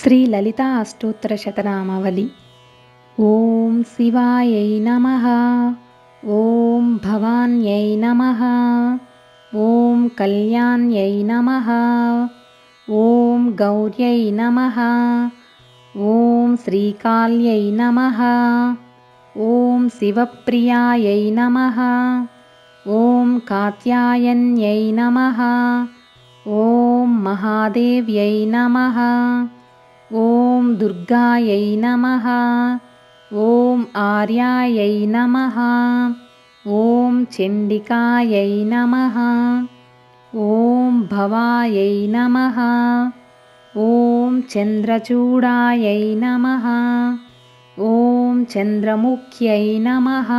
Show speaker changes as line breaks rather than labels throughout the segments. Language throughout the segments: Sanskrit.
श्रीललिता अष्टोत्तरशतनामवली ॐ शिवायै नमः। ॐ भवान्यै नमः। ॐ कल्याण्यै नमः। ॐ गौर्यै नमः। ॐ श्रीकाल्यै नमः। ॐ शिवप्रियायै नमः। ॐ कात्यायन्यै नमः। ॐ महादेव्यै नमः। ॐ दुर्गायै नमः। ॐ आर्यायै नमः। ॐ चण्डिकायै नमः। ॐ भवायै नमः। ॐ चन्द्रचूडायै नमः। ॐ चन्द्रमुख्यै नमः।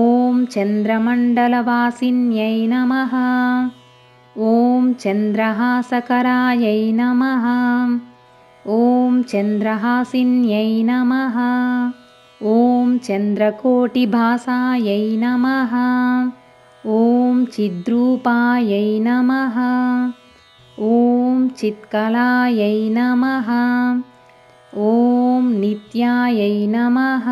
ॐ चन्द्रमण्डलवासिन्यै नमः। ॐ चन्द्रहासकरायै नमः ॐ चन्द्रहासिन्यै नमः। ॐ चन्द्रकोटिभासायै नमः। ॐ चिद्रूपायै नमः। ॐ चित्कलायै नमः। ॐ नित्यायै नमः।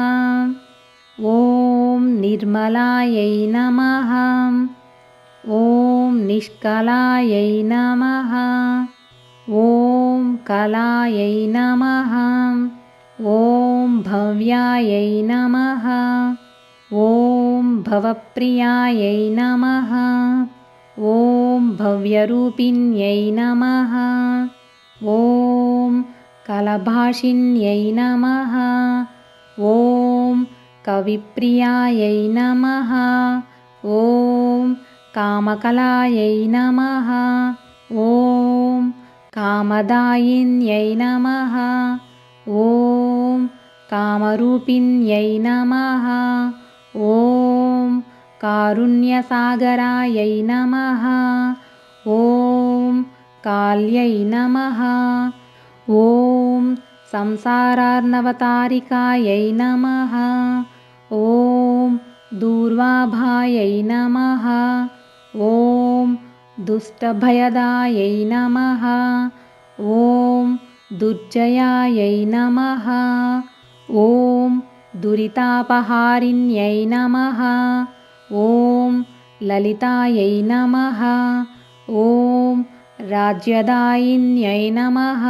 ॐ निर्मलायै नमः। ॐ निष्कलायै नमः ॐ कलायै नमः। ॐ भव्यायै नमः। ॐ भवप्रियायै नमः। ॐ भव्यरूपिण्यै नमः। ॐ कलभाषिन्यै नमः। ॐ कविप्रियायै नमः। ॐ कामकलायै नमः। ॐ कामदायिन्यै नमः। ॐ कामरूपिण्यै नमः। ॐ कारुण्यसागरायै नमः। ॐ काल्यै नमः। ॐ संसारार्णवतारिकायै नमः। ॐ दूर्वाभायै नमः। ॐ दुष्टभयदायै नमः। ॐ दुर्जयायै नमः। ॐ दुरितापहारिण्यै नमः। ॐ ललितायै नमः। ॐ राज्यदायिन्यै नमः।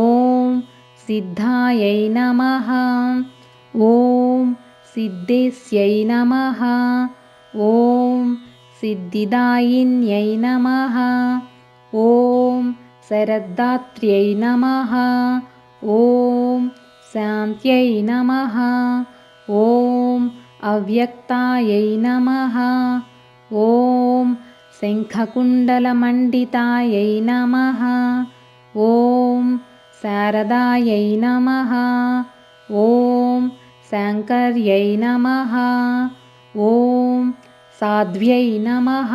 ॐ सिद्धायै नमः। ॐ सिद्धेस्यै नमः। ॐ सिद्धिदायिन्यै नमः। ॐ शरद्धात्र्यै नमः। ॐ शान्त्यै नमः। ॐ अव्यक्तायै नमः। ॐ शङ्खकुण्डलमण्डितायै नमः। ॐ शारदायै नमः। ॐ शाङ्कर्यै नमः। ॐ साध्व्यै नमः।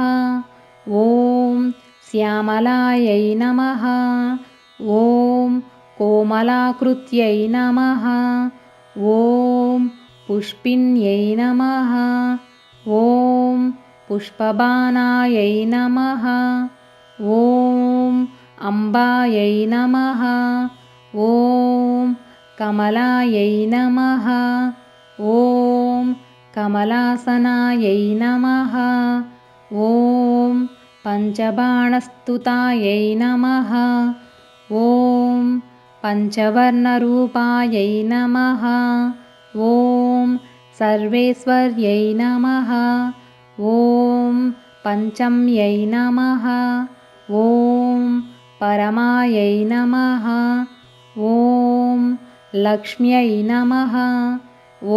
ॐ श्यामलायै नमः। ॐ कोमलाकृत्यै नमः। ॐ पुष्पिन्यै नमः। ॐ पुष्पबाणायै नमः। ॐ अम्बायै नमः। ॐ कमलायै नमः। ॐ कमलासनायै नमः। ॐ पञ्चबाणस्तुतायै नमः। ॐ पञ्चवर्णरूपायै नमः। ॐ सर्वेश्वर्यै नमः। ॐ पञ्चम्यै नमः। ॐ परमायै नमः। ॐ लक्ष्म्यै नमः।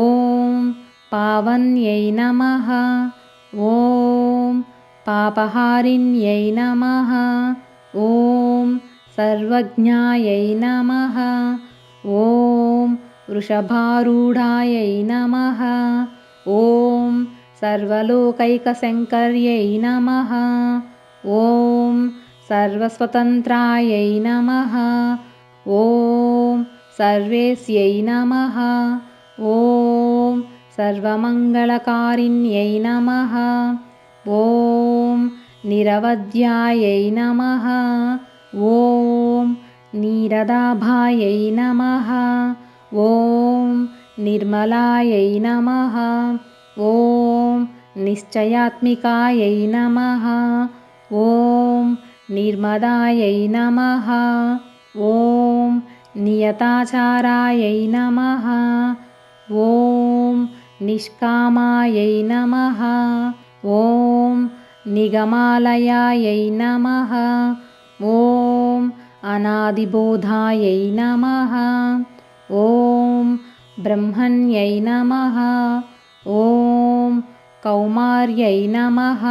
ॐ पावन्यै नमः। ॐ पापहारिण्यै नमः। ॐ सर्वज्ञायै नमः। ॐ वृषभारूढायै नमः। ॐ सर्वलोकैकशङ्कर्यै नमः। ॐ सर्वस्वतन्त्रायै नमः। ॐ सर्वेस्यै नमः। ॐ सर्वमङ्गलकारिण्यै नमः। ॐ निरवध्यायै नमः। ॐ नीरदाभायै नमः। ॐ निर्मलायै नमः। ॐ निश्चयात्मिकायै नमः। ॐ निर्मदायै नमः। ॐ नियताचारायै नमः। ॐ निष्कामायै नमः। ॐ निगमालयायै नमः। ॐ अनादिबोधायै नमः। ॐ ब्रह्मण्यै नमः। ॐ कौमार्यै नमः।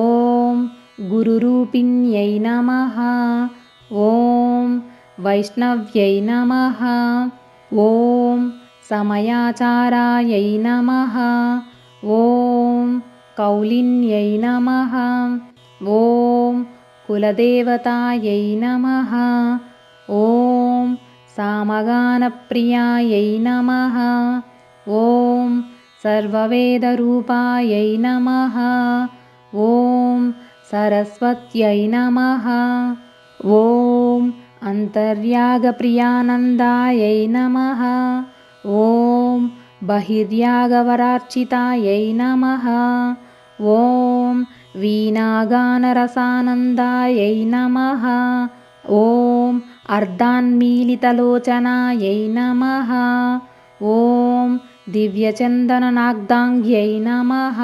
ॐ गुरुरूपिण्यै नमः। ॐ वैष्णव्यै नमः। ॐ समयाचारायै नमः। ॐ कौलिन्यै नमः। ॐ कुलदेवतायै नमः। ॐ सामगानप्रियायै नमः। ॐ सर्ववेदरूपायै नमः। ॐ सरस्वत्यै नमः। ॐ अन्तर्यागप्रियानन्दायै नमः ॐ बहिर्यागवरार्चितायै नमः। ॐ वीणागानरसानन्दायै नमः। ॐ अर्धान्मीलितलोचनायै नमः। ॐ दिव्यचन्दननाग्दाङ्ग्यै नमः।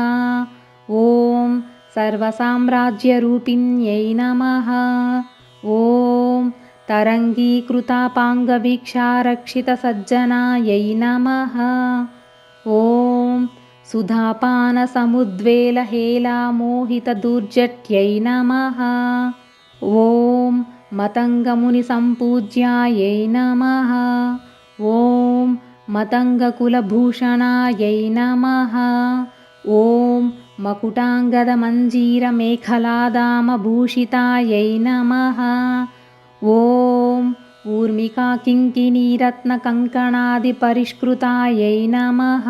ॐ सर्वसाम्राज्यरूपिण्यै नमः तरङ्गीकृतापाङ्गवीक्षारक्षितसज्जनायै नमः। ॐ सुधापानसमुद्वेलहेलामोहितदुर्जट्यै नमः। ॐ मतङ्गमुनिसम्पूज्यायै नमः। ॐ मतङ्गकुलभूषणायै नमः। ॐ मकुटाङ्गदमञ्जीरमेखलादामभूषितायै नमः ॐ ऊर्मिकाकिङ्किणीरत्नकङ्कणादिपरिष्कृतायै नमः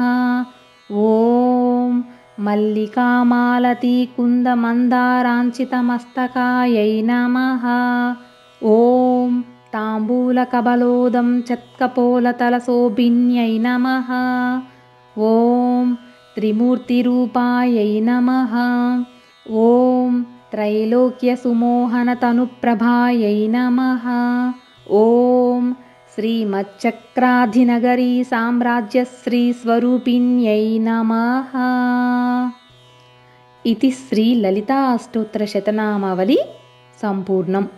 ॐ मल्लिकामालतीकुन्दमन्दाराञ्चितमस्तकायै नमः ॐ ताम्बूलकबलोदं चत्कपोलतलशोभिन्यै नमः ॐ त्रिमूर्तिरूपायै नमः ॐ त्रैलोक्यसुमोहनतनुप्रभायै नमः। ॐ श्रीमच्चक्राधिनगरी साम्राज्यश्रीस्वरूपिण्यै नमः। इति श्रीललिता अष्टोत्तरशतनामावली सम्पूर्णम्